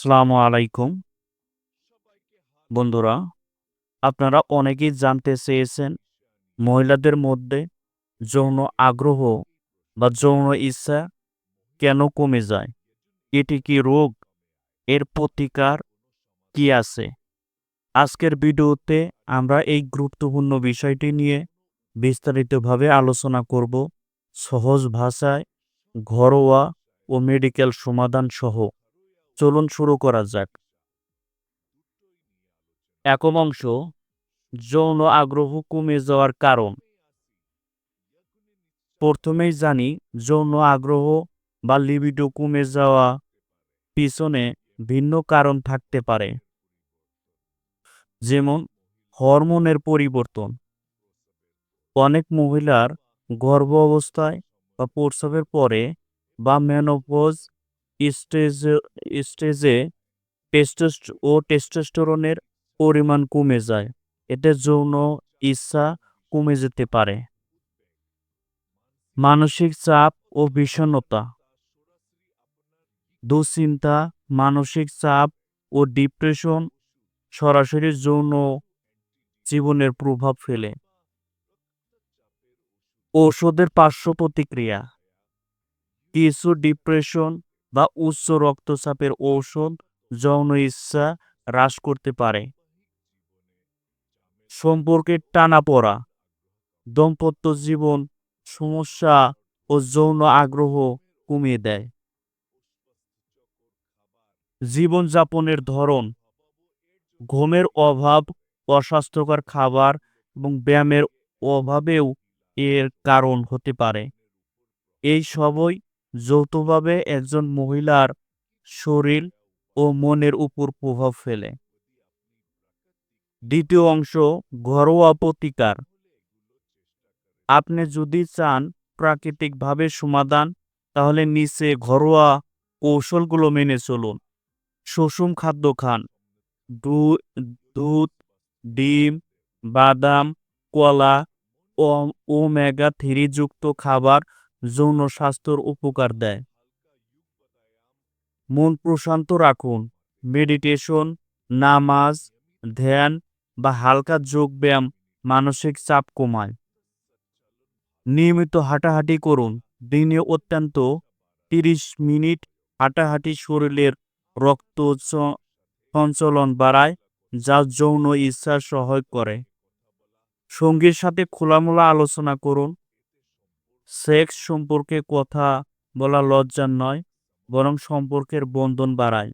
আসসালামু আলাইকুম। বন্ধুরা, আপনারা অনেকেই জানতে চেয়েছেন, মহিলাদের মধ্যে যৌন আগ্রহ বা যৌন ইচ্ছা কেন কমে যায়? এটি কি রোগ? এর প্রতিকার কি আছে? আজকের ভিডিওতে আমরা এই গুরুত্বপূর্ণ বিষয়টি নিয়ে বিস্তারিতভাবে আলোচনা করব। সহজ ভাষায় ঘরোয়া ও মেডিকেল সমাধান সহ চলুন শুরু করা যাক। একম অংশ, যৌন আগ্রহ কমে যাওয়ার কারণ। প্রথমেই জানি যৌন আগ্রহ বা লিবিডো কমে যাওয়া পিছনে ভিন্ন কারণ থাকতে পারে। যেমন হরমোনের পরিবর্তন। অনেক মহিলার গর্ভ অবস্থায় বা প্রসবের পরে বা মেনোপজ স্টেজে স্টেজে টেস্টোস্ট ও টেস্টোস্টেরনের পরিমাণ কমে যায়। এতে যৌন ইচ্ছা কমে যেতে পারে। মানসিক চাপ ও বিষণ্ণতা। দুশ্চিন্তা, মানসিক চাপ ও ডিপ্রেশন সরাসরি যৌন জীবনের প্রভাব ফেলে। ঔষধের পার্শ্ব প্রতিক্রিয়া। কিছু ডিপ্রেশন বা উচ্চ রক্তচাপের ঔষধ যৌন ইচ্ছা হ্রাস করতে পারে। সম্পর্কের টানা পড়া, দম্পত্য জীবন, সমস্যা ও যৌন আগ্রহ কমিয়ে দেয়। জীবনযাপনের ধরন, ঘুমের অভাব, অস্বাস্থ্যকর খাবার এবং ব্যায়ামের অভাবেও এর কারণ হতে পারে। এই সবই যৌথভাবে একজন মহিলার শরীর ও মনের উপর প্রভাব ফেলে। দ্বিতীয় অংশ, ঘরোয়া প্রতিকার। আপনি যদি চান প্রাকৃতিকভাবে সমাধান, তাহলে নিচে ঘরোয়া কৌশলগুলো মেনে চলুন। সুষম খাদ্য খান। দুধ, ডিম, বাদাম, কলা ও ওমেগা থ্রি যুক্ত খাবার যৌন স্বাস্থ্যর উপকার দেয়। মন প্রশান্ত রাখুন। মেডিটেশন নামাজ, ধ্যান বা হালকা যোগব্যায়াম মানসিক চাপ কমায়। নিয়মিত হাঁটাহাঁটি করুন। দিনে অত্যন্ত তিরিশ মিনিট হাঁটাহাঁটি শরীরের রক্ত সঞ্চালন বাড়ায়, যা যৌন ইচ্ছা সহায় করে। সঙ্গীর সাথে খোলামেলা আলোচনা করুন। সেক্স সম্পর্কে কথা বলা লজ্জার নয়, বরং সম্পর্কের বন্ধন বাড়ায়।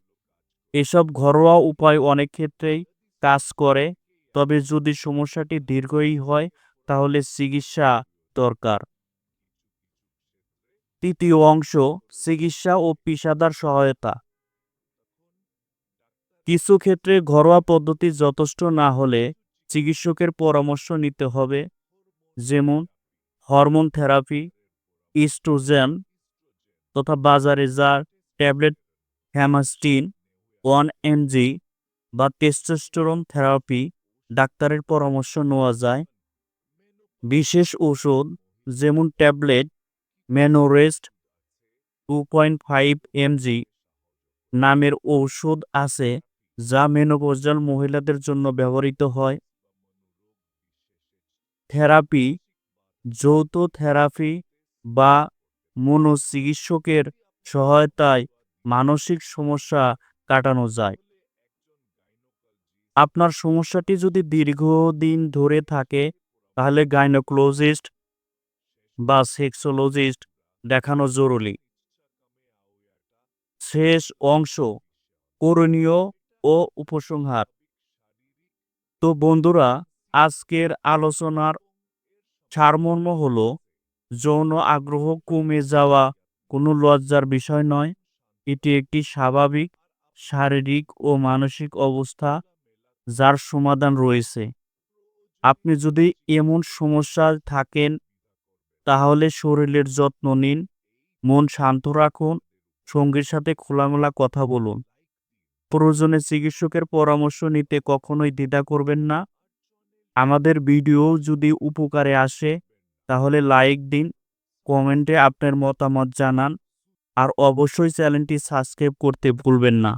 এসব ঘরোয়া উপায় অনেক ক্ষেত্রেই কাজ করে, তবে যদি সমস্যাটি দীর্ঘই হয়, তাহলে চিকিৎসা দরকার। তৃতীয় অংশ, চিকিৎসা ও পেশাদার সহায়তা। কিছু ক্ষেত্রে ঘরোয়া পদ্ধতি যথেষ্ট না হলে চিকিৎসকের পরামর্শ নিতে হবে, যেমন হরমোন থেরাপি, ইস্ট্রোজেন তথা বাজারে যার ট্যাবলেট হ্যামাস্টিন, ওয়ান এমজি বা টেস্টোস্টেরন থেরাপি ডাক্তারের পরামর্শ নেওয়া যায়। বিশেষ ওষুধ যেমন tablet ম্যানোরেস্ট two point five MG নামের ঔষধ আছে যা মেনোপজাল মহিলাদের জন্য ব্যবহৃত হয়। থেরাপি যৌথ থেরাপি বা মনোচিকিৎসকের সহায়তায় মানসিক সমস্যা কাটানো যায়। আপনার সমস্যাটি যদি দীর্ঘদিন ধরে থাকে, তাহলে গাইনোকোলজিস্ট বা সেক্সোলজিস্ট দেখানো জরুরি। শেষ অংশ, করণীয় ও উপসংহার। তো বন্ধুরা, আজকের আলোচনার সারমর্ম হলো, যৌন আগ্রহ কমে যাওয়া কোনো লজ্জার বিষয় নয়, এটি একটি স্বাভাবিক, শারীরিক ও মানসিক অবস্থা যার সমাধান রয়েছে। আপনি যদি এমন সমস্যা থাকেন, তাহলে শরীরের যত্ন নিন, মন শান্ত রাখুন, সঙ্গীর সাথে খোলামেলা কথা বলুন। প্রয়োজনে চিকিৎসকের পরামর্শ নিতে কখনোই দ্বিধা করবেন না। আমাদের ভিডিও যদি উপকারে আসে, তাহলে লাইক দিন, কমেন্টে আপনার মতামত জানান, আর অবশ্যই চ্যানেলটি সাবস্ক্রাইব করতে ভুলবেন না।